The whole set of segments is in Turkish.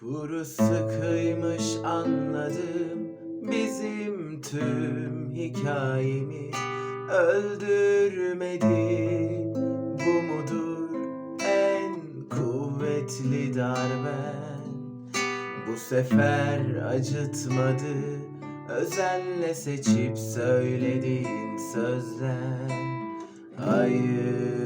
Kuru sıkıymış anladım bizim tüm hikayemi öldürmedi bu mudur? En kuvvetli darben. Bu sefer acıtmadı özenle seçip söylediğin sözler. Hayır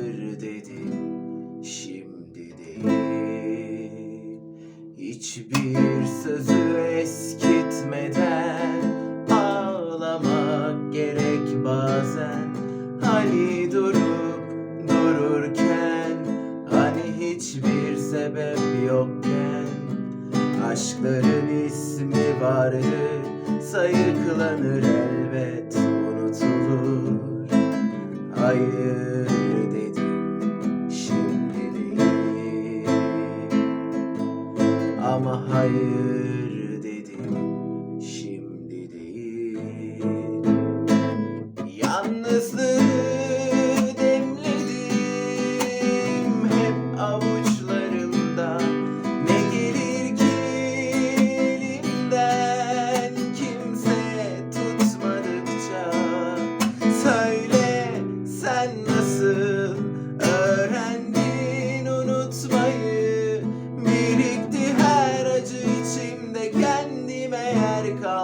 hiçbir sözü eskitmeden ağlamak gerek bazen. Hani durup dururken hani hiçbir sebep yokken. Aşkların ismi vardır sayıklanır elbet unutulur. Hayır hayır dedim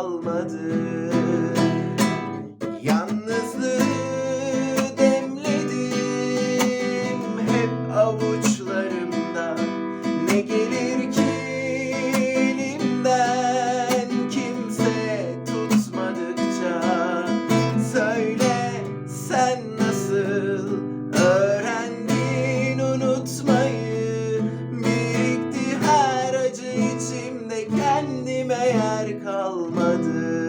kalmadı yer kalmadı.